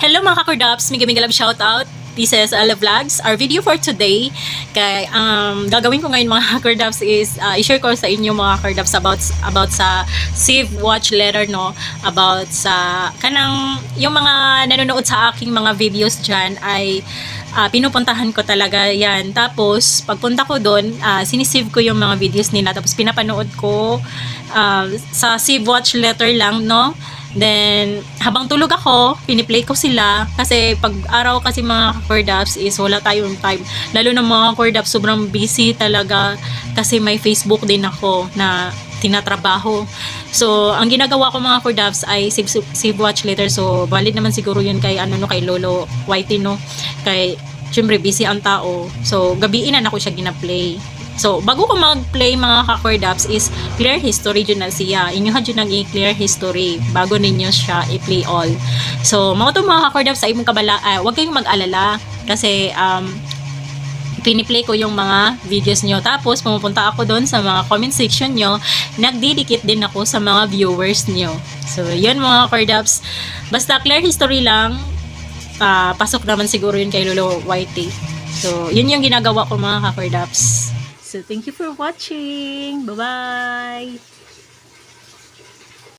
Hello mga kakurdaps, Mega Mega Love shoutout. This is Ala Vlogs. Our video for today, kay um, gagawin ko ngayon mga kakurdaps is uh, i-share ko sa inyo mga kakurdaps about about sa Save Watch Letter no, about sa kanang yung mga nanonood sa aking mga videos diyan ay uh, pinupuntahan ko talaga yan. Tapos, pagpunta ko doon, uh, sinisave ko yung mga videos nila. Tapos, pinapanood ko uh, sa Save Watch Letter lang, no? Then, habang tulog ako, piniplay ko sila. Kasi pag araw kasi mga cordaps is wala tayong time. Lalo na mga cordaps, sobrang busy talaga. Kasi may Facebook din ako na tinatrabaho. So, ang ginagawa ko mga cordaps ay save, save watch later. So, valid naman siguro yun kay, ano, no, kay Lolo Whitey, no? Kay, syempre, busy ang tao. So, gabiin na ako siya gina-play. So, bago ko mag-play mga ka-cordaps is clear history dyan na siya. Inyo ha dyan nag clear history bago ninyo siya i-play all. So, mga to mga ka-cordaps sa imong kabala, uh, huwag kayong mag-alala kasi um, piniplay ko yung mga videos nyo. Tapos, pumupunta ako doon sa mga comment section nyo. Nagdidikit din ako sa mga viewers nyo. So, yun mga cordaps. Basta clear history lang, ah, pasok naman siguro yun kay Lolo Whitey. So, yun yung ginagawa ko mga ka-cordaps. So, thank you for watching. Bye-bye!